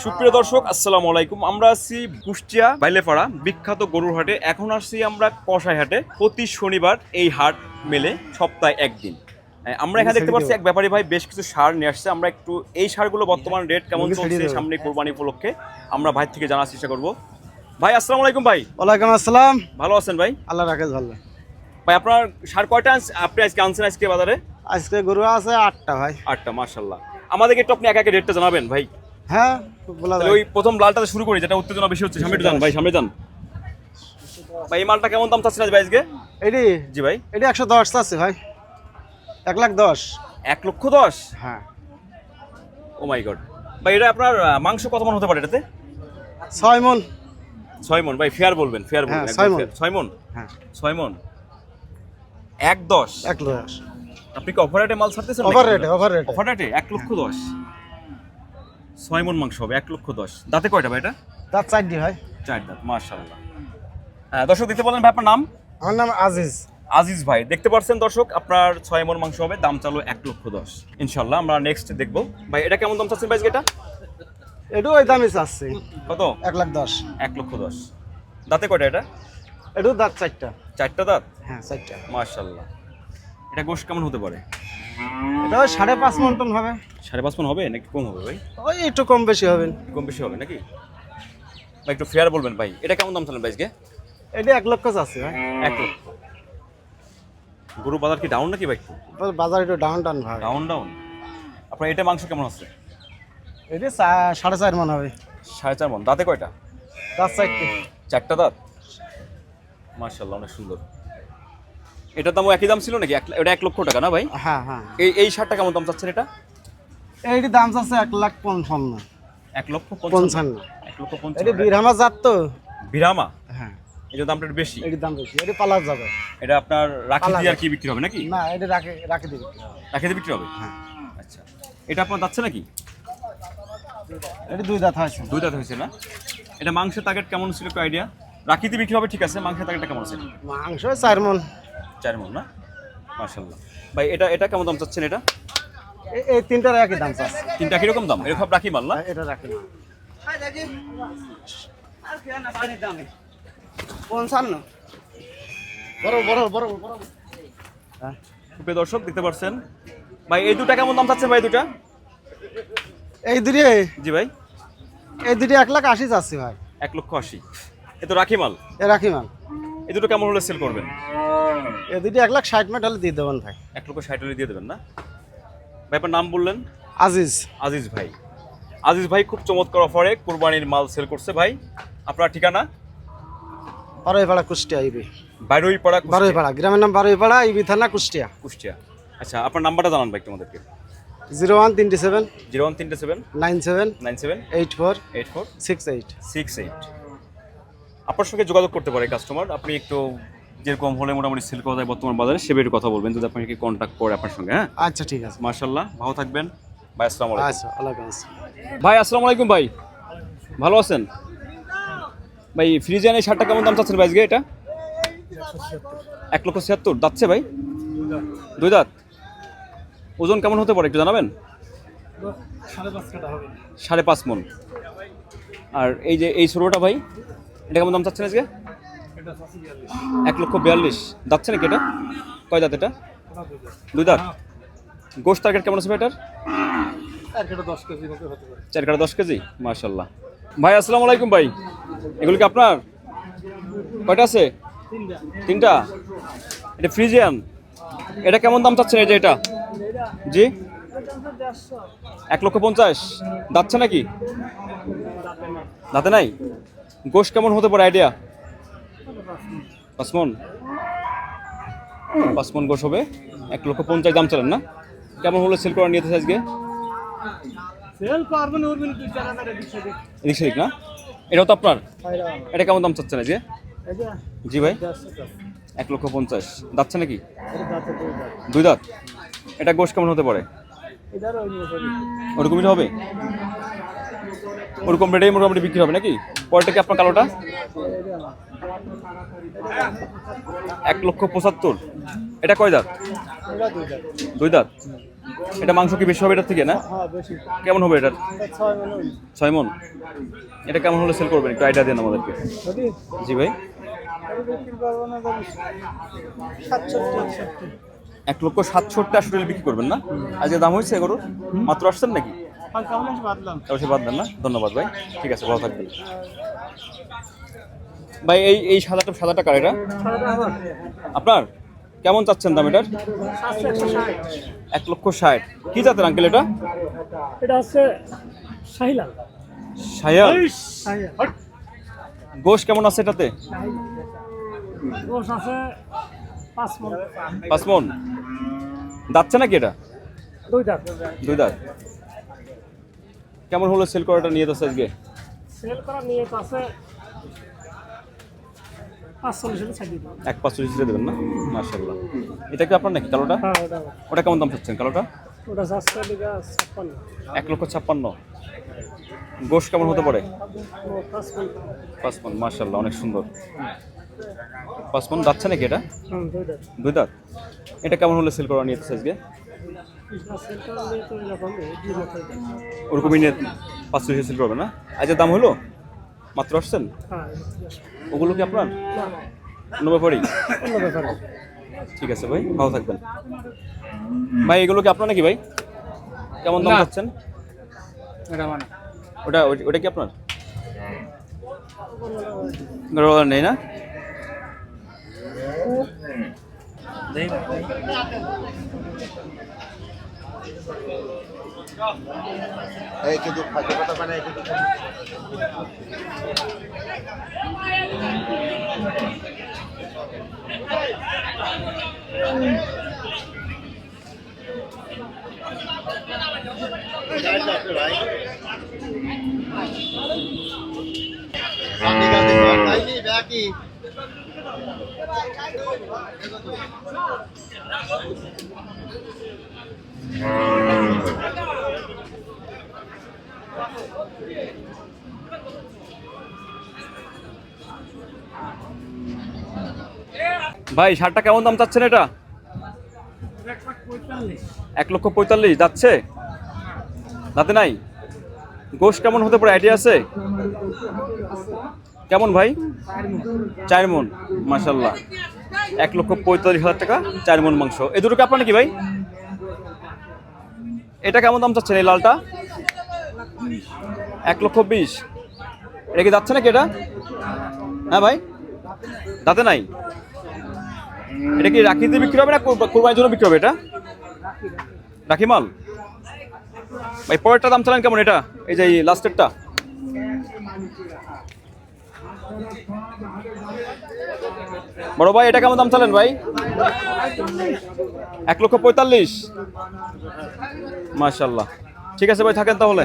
সুপ্রিয় দর্শক আসসালামু আলাইকুম। আমরা আছি কুষ্টিয়া বাইলেপাড়া বিখ্যাত গরুর হাটে। এখন আসছি আমরা কষাই হাটে প্রতি শনিবার এই হাট মেলে সপ্তাহে একদিন। হ্যাঁ, আমরা এখানে দেখতে পাচ্ছি এক ব্যাপারী ভাই বেশ কিছু সার নিয়ে আসছে। আমরা একটু এই সারগুলো বর্তমান রেট কেমন চলছে সামনে কোরবানি উপলক্ষে আমরা ভাই থেকে জানার চেষ্টা করব। ভাই আসসালামু আলাইকুম ভাই। ওয়ালাইকুম আসসালাম। ভালো আছেন ভাই? আল্লাহ রাখেস ভালো। ভাই আপনার সার কয়টা আপনি আজকে আনছেন আজকে বাজারে? আজকে গরু আছে আটটা ভাই। আটটা মার্শাল্লাহ আমাদেরকে একটু আপনি একা একা রেটটা জানাবেন ভাই। হ্যাঁ বলা যায়। ওই প্রথম লালটাতে শুরু করি যেটা উত্তেজনা বেশি হচ্ছে। সামনে যান ভাই সামনে যান। ভাই এই মালটা কেমন দাম চাচ্ছেন ভাই আজকে? এটি? জি ভাই। এটি একশো দশ আছে ভাই। এক লাখ দশ। এক লক্ষ দশ? হ্যাঁ। ও মাই গড ভাই এটা আপনার মাংস কত মন হতে পারে এটাতে? ছয় মন। ছয় মন। ভাই ফেয়ার বলবেন ফেয়ার হ্যাঁ, বলবেন ছয় একদম ছয় মন? হ্যাঁ। ছয় মন? এক দশ? এক দশ। আপনি কি অফার রেটে মাল ছাড়তেছেন ওভার রেটে ওভার রেটে অফার রেটে এক লক্ষ দশ? ছয় মন মাংস হবে এক লক্ষ দশ। দাঁতে কয়টা ভাই এটা? দাঁত চারটি ভাই। চার দাঁত মার্শাল্লাহ হ্যাঁ দর্শক দিতে বলেন ভাই আপনার নাম? আমার নাম আজিজ। আজিজ ভাই দেখতে পাচ্ছেন দর্শক আপনার ছয় মন মাংস হবে দাম চালু এক লক্ষ দশ। ইনশাল্লাহ আমরা নেক্সট দেখব। ভাই এটা কেমন দাম চাচ্ছেন ভাই এটা এটু ওই দামই চাচ্ছি। কত? এক লাখ দশ। এক লক্ষ দশ। দাঁতে কয়টা এটা? এটু দাঁত চারটা। চারটা দাঁত? হ্যাঁ চারটা। মার্শাল্লাহ এটা গোশ কেমন হতে পারে? এটা সাড়ে পাঁচ মন টন হবে। সাড়ে পাঁচ মন হবে নাকি কম হবে ভাই? ওই একটু কম বেশি হবে। কম বেশি হবে নাকি? ভাই একটু ফেয়ার বলবেন ভাই এটা কেমন দাম চালেন এটি এক লক্ষ চাচ্ছি ভাই। এক লক্ষ। গরু বাজার কি ডাউন নাকি ভাই বাজার একটু ডাউন টাউন ভাই। ডাউন ডাউন আপনার এটা মাংস কেমন আছে? এটি সাড়ে চার মন হবে। সাড়ে চার মন। দাঁতে কয়টা? দাঁত চারটি। চারটা দাঁত? মার্শাল্লাহ অনেক সুন্দর। এটার দামও একই দাম ছিল নাকি? এটা এক লক্ষ টাকা না ভাই? হ্যাঁ হ্যাঁ। এই এই শার্টটা কেমন দাম চাচ্ছেন এটা? এইটি দাম চাচ্ছে এক লাখ পঞ্চান্ন। এক লক্ষ পঞ্চান্ন। এক লক্ষ এটি পঞ্চান্ন বিরহামা জাত তো। বিরামা? হ্যাঁ। এটা দামটা একটু বেশি। এটির দাম বেশি। এটি পালার যাবে এটা আপনার রাখি দিয়ে আর কি বিক্রি হবে নাকি? না এটা রাখে রাখে দিবে রাখি দিয়ে বিক্রি হবে? হ্যাঁ। আচ্ছা। এটা আপনার যাচ্ছে নাকি? এটা দুই দাঁত হয়েছে। দুই দাঁত হয়েছে না? এটা মাংসের টার্গেট কেমন ছিল একটু আইডিয়া রাখিতে বিক্রি হবে ঠিক আছে। মাংসের টার্গেটটা কেমন আছে? মাংস চার মন। চার মন না? মার্শাল্লাহ ভাই এটা এটা কেমন দাম চাচ্ছেন এটা? এ- এই তিনটার একই দাম চাচ্ছে। তিনটা কীরকম দাম? এরকম রাখি মাল না? এটা রাখি না পঞ্চান্ন। বড় বড় বড় বড়। হ্যাঁ। দর্শক দেখতে পাচ্ছেন? ভাই এই দুটা কেমন দাম চাচ্ছেন ভাই দুটা? এই দুটি জি ভাই। এই দুটি এক লাখ আশি চাচ্ছি ভাই। এক লক্ষ আশি। এ তো রাখি মাল। এ রাখি মাল। এই দুটো কেমন হলে সেল করবেন? এই দুটি এক লাখ ষাট হলে দিয়ে দেবেন ভাই। এক লক্ষ ষাট হলে দিয়ে দেবেন না? ভাই আপনার নাম বললেন? আজিজ। আজিজ ভাই। আজিজ ভাই খুব চমৎকার অফারে কোরবানির মাল সেল করছে ভাই। আপনার ঠিকানা? বারোই পাড়া কুষ্টিয়া ইবি। বারোই পাড়া বারোই পাড়া গ্রামের নাম বারোই পাড়া ইবি থানা কুষ্টিয়া। কুষ্টিয়া। আচ্ছা আপনার নাম্বারটা জানান ভাই তোমাদেরকে জিরো ওয়ান তিনটি সেভেন জিরো ওয়ান তিনটে seven nine seven nine seven eight four eight four six eight. Six eight. আপনার সঙ্গে যোগাযোগ করতে পারে কাস্টমার আপনি একটু যেরকম হলে মোটামুটি সেল করা যায় বর্তমান বাজারে সে একটু কথা বলবেন যদি আপনাকে কন্ট্যাক্ট করে আপনার সঙ্গে হ্যাঁ? আচ্ছা ঠিক আছে। মার্শাল্লাহ ভালো থাকবেন। ভাই আসসালামু আলাইকুম। আচ্ছা আল্লাহ হাফেজ। ভাই আসসালামু আলাইকুম ভাই। ভালো আছেন? ভাই ফ্রিজিয়ান এই শার্টটা কেমন দাম চাচ্ছেন ভাই আজকে এটা? এক লক্ষ ছিয়াত্তর। দাচ্ছে ভাই? দুই দাঁত? ওজন কেমন হতে পারে একটু জানাবেন? সাড়ে পাঁচ মন। আর এই যে এই ষোলোটা ভাই? এটা কেমন দাম চাচ্ছেন আজকে? এক লক্ষ বিয়াল্লিশ। যাচ্ছে নাকি এটা? কয় দাঁত এটা? দুই দাঁত। গোশ টার্গেট কেমন আছে এটার? চার কাটা দশ কেজি মার্শাল্লাহ ভাই, আসসালামু আলাইকুম ভাই। এগুলো কি আপনার? কয়টা আছে? তিনটা। এটা ফ্রিজিয়ান। এটা কেমন দাম চাচ্ছেন যে এটা? জি? এক লক্ষ পঞ্চাশ। যাচ্ছে নাকি? দাঁতে নাই? গোশ কেমন হতে পারে আইডিয়া পাঁচমন পাঁচমন গোশ হবে। এক লক্ষ পঞ্চাশ দাম চলেন না? কেমন হলো সেল করা নিয়ে আজকে? এদিক সেদিক। না? এটাও তো আপনার? এটা কেমন দাম চাচ্ছেন আজকে জি ভাই। এক লক্ষ পঞ্চাশ। যাচ্ছে নাকি? দুই দাঁত। এটা গোশ কেমন হতে পারে? ওরকমই হবে? ওরকম রেটেই মোটামুটি বিক্রি হবে নাকি? পরেরটা কি আপনার কালোটা? এক লক্ষ পঁচাত্তর। এটা কয় দাঁত? দুই দাঁত। এটা মাংস কি বেশি হবে এটার থেকে না? হ্যাঁ কেমন হবে এটার? ছয় মন এটা কেমন হলে সেল করবেন? একটু আইডিয়া দেন আমাদেরকে। জি ভাই। এক লক্ষ সাতষট্টি টাকা বিক্রি করবেন না? আজকে দাম হয়েছে এগুলোর মাত্র আসছেন নাকি? বাদ দেন না? ধন্যবাদ ভাই। ঠিক আছে ভালো থাকবেন। ভাই এই এই সাদাটা সাদাটা কার এটা? আপনার? কেমন চাচ্ছেন দাম এটার? এক লক্ষ ষাট। কি জাতের আঙ্কেল এটা? এটা শাহিলাল। সায়াল গোশ কেমন আছে এটাতে? গোস আছে পাঁচ মন। পাঁচ মন। যাচ্ছে নাকি এটা? দুই দাঁত। দুই দাঁত। কেমন হলো সেল করাটা নিয়ে যাচ্ছে আজকে? সেল করা নিয়ে তো আছে পাঁচচল্লিশ এক পাঁচ চল্লিশ দেবেন না? মার্শাল্লাহ এটা কি আপনার নাকি কালোটা? হ্যাঁ ওটা কেমন দাম চাচ্ছেন কালোটা? এক লক্ষ ছাপ্পান্ন। গোশ কেমন হতে পারে? মার্শাল্লাহ অনেক সুন্দর। যাচ্ছে নাকি এটা? দুই দাঁত। এটা কেমন হলে সেল করা নিয়ে আজকে? ওরকমই নিয়ে পাঁচ চল্লিশ সেল করবে না? আজকে দাম হলো? মাত্র আসছেন? হ্যাঁ ওগুলো কি আপনার? না নব্বই পরেই অন্য ব্যাপার ঠিক আছে ভাই ভালো থাকবেন। ভাই এগুলো কি আপনার নাকি ভাই? কেমন দাম পাচ্ছেন মানে ওটা ওই- ওটা কি আপনার? নেই না। এই কিন্তু খাদ্য কথা মানে এই কিন্তু Thank. ভাই, শার্টটা কেমন দাম চাচ্ছেন এটা? এক লক্ষ পঁয়তাল্লিশ, যাচ্ছে? যাতে নাই? গোশ কেমন হতে পারে? আইডিয়া আছে? কেমন ভাই? চার মন মাসাল্লাহ এক লক্ষ পঁয়তাল্লিশ হাজার টাকা, চার মন মাংস। এ দুটো কি আপনার নাকি ভাই? এটা কেমন দাম চাচ্ছেন এই লালটা? এক লক্ষ বিশ। এটা কি যাচ্ছে নাকি এটা? হ্যাঁ ভাই, দাঁতে নাই? এটা কি রাখিতে বিক্রি হবে না কোরবা- কোরবানির জন্য বিক্রি হবে এটা? রাখি মাল ভাই, পরেরটা দাম চালান কেমন এটা? এই যে লাস্টেরটা বড় ভাই, এটা কেমন দাম চালেন ভাই? এক লক্ষ পঁয়তাল্লিশ। মাশাল্লাহ। ঠিক আছে ভাই, থাকেন তাহলে।